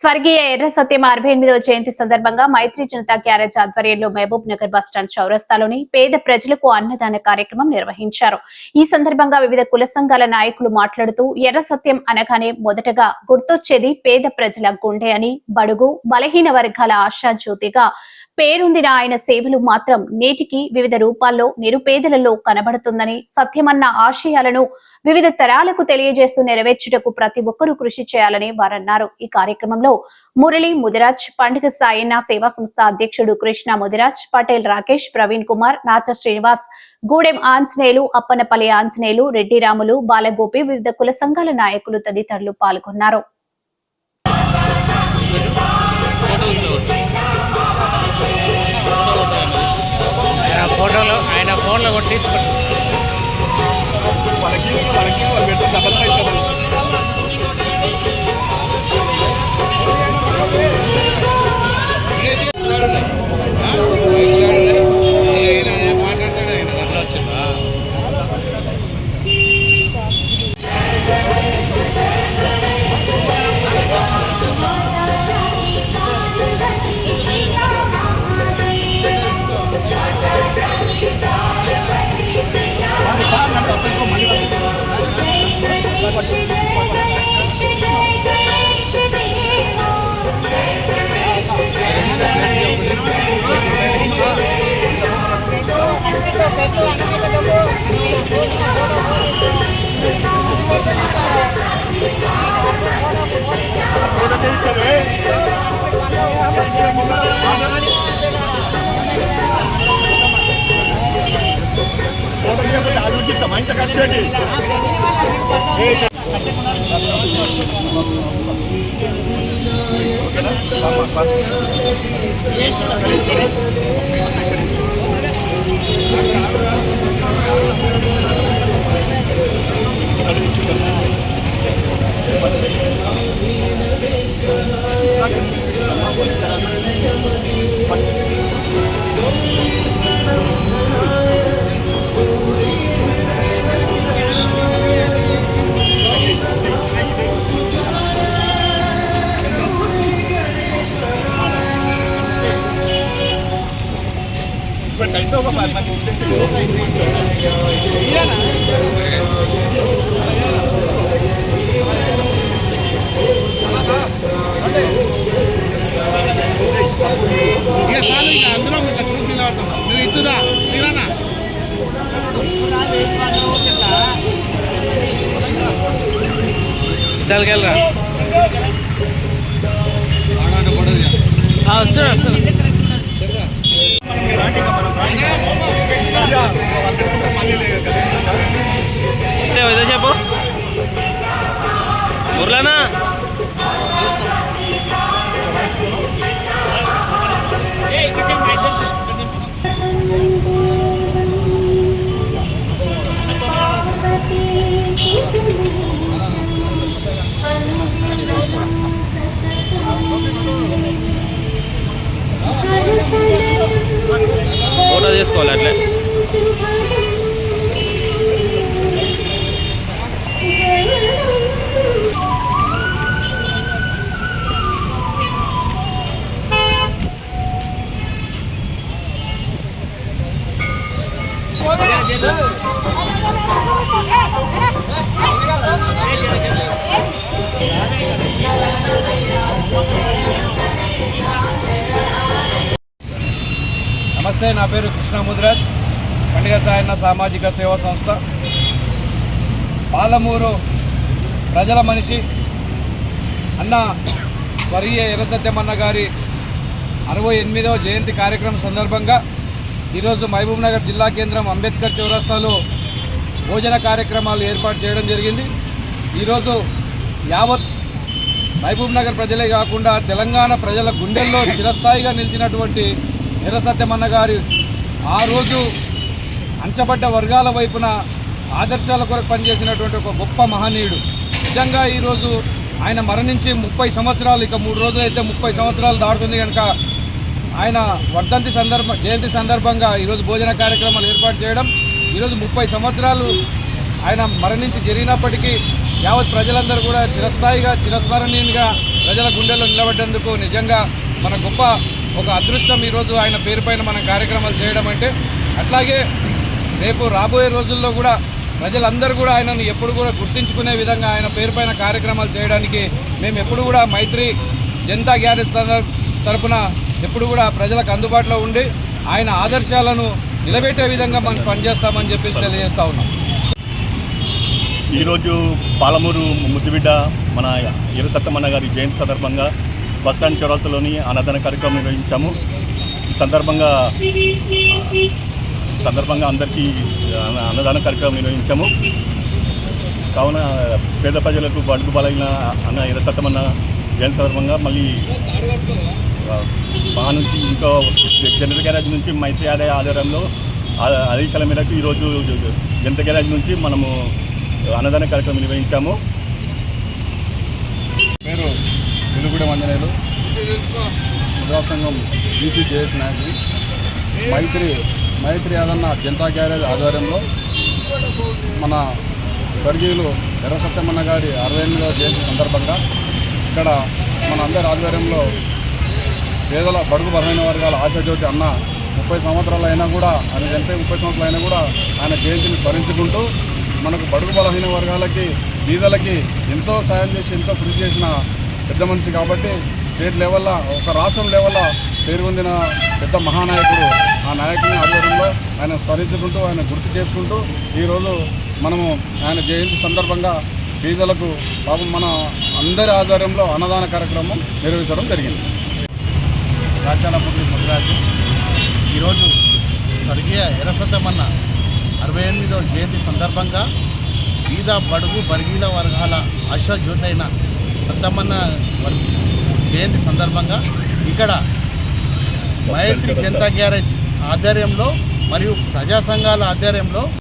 స్వర్గీయ ఎర్ర సత్యం అరవై ఎనిమిదవ జయంతి సందర్భంగా మైత్రి జనతా క్యారేజ్ ఆధ్వర్యంలో మహబూబ్ నగర్ బస్టాండ్ చౌరస్తాలోని పేద ప్రజలకు అన్నదాన కార్యక్రమం నిర్వహించారు. ఈ సందర్భంగా వివిధ కుల సంఘాల నాయకులు మాట్లాడుతూ ఎర్ర సత్యం అనగానే మొదటగా గుర్తొచ్చేది పేద ప్రజల గుండె అని బడుగు బలహీన వర్గాల ఆశా జ్యోతిగా పేరుందిన ఆయన సేవలు మాత్రం నేటికి వివిధ రూపాల్లో నిరుపేదలలో కనబడుతుందని సత్యమన్న ఆశయాలను వివిధ తరాలకు తెలియజేస్తూ నెరవేర్చుటకు ప్రతి ఒక్కరూ కృషి చేయాలని వారన్నారు. ఈ కార్యక్రమంలో మురళి ముదిరాజ్ పండుగ సాయన్న సేవా సంస్థ అధ్యక్షుడు కృష్ణ ముదిరాజ్ పటేల్ రాకేష్ ప్రవీణ్ కుమార్ నాచ శ్రీనివాస్ గూడెం ఆంజనేయులు అప్పనపల్లి ఆంజనేయులు రెడ్డిరాములు బాలగోపి వివిధ కుల సంఘాల నాయకులు తదితరులు పాల్గొన్నారు. ఆయన ఫోటోలు ఆయన ఫోన్లో కొట్టించుకుంటారు ఓకేనా ఇప్పుడు అయితే ఒక పది మంది? ఇక చాలు ఇక అందరం ఇట్లా గ్రూప్ నిలబడతాం. నువ్వు ఇద్దుదా తీరానా? ఇద్దరికి వెళ్ళరా? వస్తున్నా. వస్తున్నా ఏదో చెప్పు. ఊర్లోనా? ఫోటో తీసుకోవాలి అట్లే. నమస్తే నా పేరు కృష్ణముద్రాజ్ పండుగ సాయన్న సామాజిక సేవా సంస్థ. పాలమూరు ప్రజల మనిషి అన్న స్వర్గీయ ఎర్రసత్యమన్న గారి అరవై ఎనిమిదవ జయంతి కార్యక్రమం సందర్భంగా ఈరోజు మహబూబ్ నగర్ జిల్లా కేంద్రం అంబేద్కర్ చౌరస్తాలో భోజన కార్యక్రమాలు ఏర్పాటు చేయడం జరిగింది. ఈరోజు యావత్ మహబూబ్ నగర్ ప్రజలే కాకుండా తెలంగాణ ప్రజల గుండెల్లో చిరస్థాయిగా నిలిచినటువంటి ఎర్రసత్యమన్న గారి ఆ రోజు అంచబడ్డ వర్గాల వైపున ఆదర్శాల కొరకు పనిచేసినటువంటి ఒక గొప్ప మహనీయుడు. నిజంగా ఈరోజు ఆయన మరణించి ముప్పై సంవత్సరాలు ఇక మూడు రోజులు అయితే ముప్పై సంవత్సరాలు దాటుతుంది కనుక ఆయన వర్ధంతి సందర్భ జయంతి సందర్భంగా ఈరోజు భోజన కార్యక్రమాలు ఏర్పాటు చేయడం ఈరోజు ముప్పై సంవత్సరాలు ఆయన మరణించి జరిగినప్పటికీ యావత్ ప్రజలందరూ కూడా చిరస్థాయిగా చిరస్మరణీయంగా ప్రజల గుండెల్లో నిలబడ్డందుకు నిజంగా మన గొప్ప ఒక అదృష్టం ఈరోజు ఆయన పేరుపైన మనం కార్యక్రమాలు చేయడం అంటే అట్లాగే రేపు రాబోయే రోజుల్లో కూడా ప్రజలందరూ కూడా ఆయనను ఎప్పుడు కూడా గుర్తించుకునే విధంగా ఆయన పేరుపైన కార్యక్రమాలు చేయడానికి మేము ఎప్పుడు కూడా మైత్రి జనతా గ్యారేజ్ తరఫున ఎప్పుడు కూడా ప్రజలకు అందుబాటులో ఉండి ఆయన ఆదర్శాలను నిలబెట్టే విధంగా మనం పనిచేస్తామని చెప్పేసి తెలియజేస్తా ఉన్నాం. ఈరోజు పాలమూరు ముద్దుబిడ్డ మన ఎర్రసత్తమన్న గారి జయంతి సందర్భంగా బస్టాండ్ చౌరస్తాలోని అన్నదాన కార్యక్రమం నిర్వహించాము. ఈ సందర్భంగా సందర్భంగా అందరికీ అన్నదాన కార్యక్రమం నిర్వహించాము. కావున పేద ప్రజలకు బడుగు బలైన అన్న ఎర్రసత్తమన్న జయంతి సందర్భంగా మళ్ళీ మా నుంచి ఇంకో జనత గ్యారేజ్ నుంచి మైత్రి ఆదాయ ఆధారంలో ఆదేశాల మేరకు ఈరోజు జనత గ్యారేజ్ నుంచి మనము అన్నదాన కార్యక్రమం నిర్వహించాము. పేరు వెలుగుడి మంజనేలు ముద్రా సంఘం బీసీ జేఎస్ నాయకులు. మైత్రి మైత్రి యాదన్న జనతా గ్యారేజ్ ఆధ్వర్యంలో మన స్వర్గీయులు ఎర్ర సత్యమన్న గారి అరవై ఎనిమిదవ జయంతి సందర్భంగా ఇక్కడ మన అందరి ఆధ్వర్యంలో పేదల బడుగు బలమైన వర్గాల ఆశాజ్యోతి అన్న ముప్పై సంవత్సరాలు అయినా కూడా ఆయన చనిపోయి ముప్పై సంవత్సరాలు అయినా కూడా ఆయన జయంతిని స్మరించుకుంటూ మనకు బడుగు బలహీన వర్గాలకి బీదలకి ఎంతో సాయం చేసి ఎంతో కృషి చేసిన పెద్ద మనిషి కాబట్టి స్టేట్ లెవెల్లో ఒక రాష్ట్రం లెవెల్లో పేరు పొందిన పెద్ద మహానాయకుడు. ఆ నాయకుని ఆధ్వర్యంలో ఆయన స్మరించుకుంటూ ఆయన గుర్తు చేసుకుంటూ ఈరోజు మనము ఆయన జయంతి సందర్భంగా పేదలకు పాపం మన అందరి ఆధ్వర్యంలో అన్నదాన కార్యక్రమం నిర్వహించడం జరిగింది. రాచాలపల్లి ముద్రాజు ఈరోజు స్వర్గీయ ఎరసతమన్న అరవై ఎనిమిదో జయంతి సందర్భంగా బీద బడుగు బర్గీల వర్గాల ఆశాజ్యోతి వర్- జయంతి సందర్భంగా ఇక్కడ మైత్రి జనతా గ్యారేజ్ ఆధ్వర్యంలో మరియు ప్రజా సంఘాల ఆధ్వర్యంలో